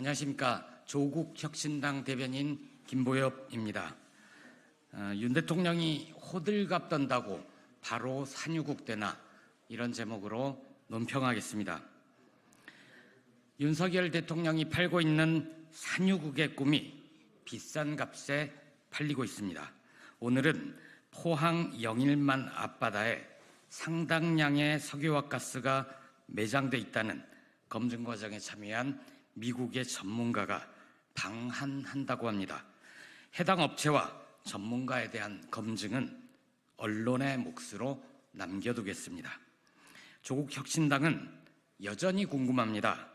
안녕하십니까. 조국혁신당 대변인 김보엽입니다. 어, 윤 대통령이 호들갑 떤다고 바로 산유국 되나 이런 제목으로 논평하겠습니다. 윤석열 대통령이 팔고 있는 산유국의 꿈이 비싼 값에 팔리고 있습니다. 오늘은 포항 영일만 앞바다에 상당량의 석유와 가스가 매장돼 있다는 검증 과정에 참여한 미국의 전문가가 방한한다고 합니다. 해당 업체와 전문가에 대한 검증은 언론의 몫으로 남겨두겠습니다. 조국 혁신당은 여전히 궁금합니다.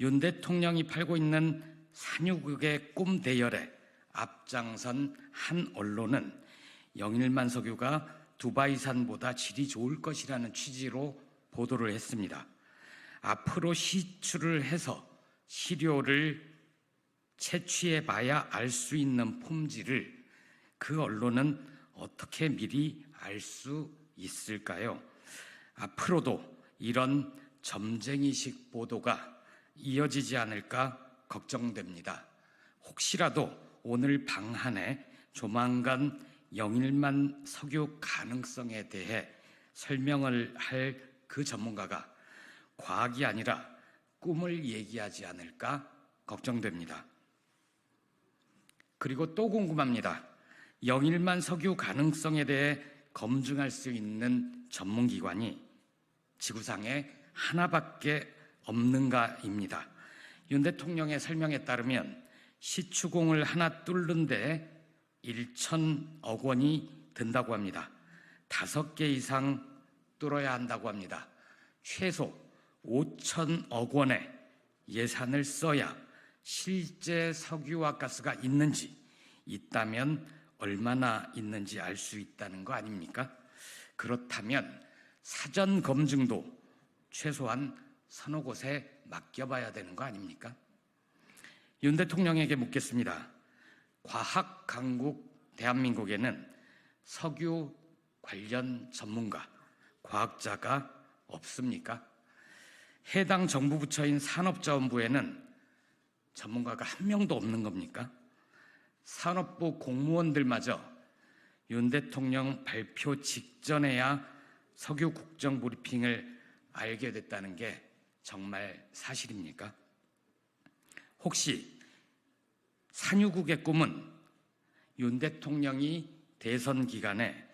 윤 대통령이 팔고 있는 산유국의 꿈 대열에 앞장선 한 언론은 영일만 석유가 두바이산보다 질이 좋을 것이라는 취지로 보도를 했습니다. 앞으로 시추를 해서 시료를 채취해 봐야 알 수 있는 품질을 그 언론은 어떻게 미리 알 수 있을까요? 앞으로도 이런 점쟁이식 보도가 이어지지 않을까 걱정됩니다. 혹시라도 오늘 방한에 조만간 영일만 석유 가능성에 대해 설명을 할 그 전문가가 과학이 아니라 꿈을 얘기하지 않을까 걱정됩니다. 그리고 또 궁금합니다. 영일만 석유 가능성에 대해 검증할 수 있는 전문기관이 지구상에 하나밖에 없는가입니다. 윤 대통령의 설명에 따르면 시추공을 하나 뚫는데 1천억 원이 든다고 합니다. 다섯 개 이상 뚫어야 한다고 합니다. 최소 5천억 원의 예산을 써야 실제 석유와 가스가 있는지 있다면 얼마나 있는지 알 수 있다는 거 아닙니까? 그렇다면 사전 검증도 최소한 서너 곳에 맡겨봐야 되는 거 아닙니까? 윤 대통령에게 묻겠습니다. 과학 강국 대한민국에는 석유 관련 전문가, 과학자가 없습니까? 해당 정부 부처인 산업자원부에는 전문가가 한 명도 없는 겁니까? 산업부 공무원들마저 윤 대통령 발표 직전에야 석유 국정 브리핑을 알게 됐다는 게 정말 사실입니까? 혹시 산유국의 꿈은 윤 대통령이 대선 기간에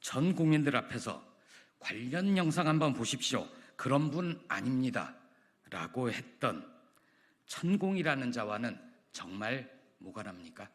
전 국민들 앞에서 관련 영상 한번 보십시오. 그런 분 아닙니다. 라고 했던 천공이라는 자와는 정말 무관합니까?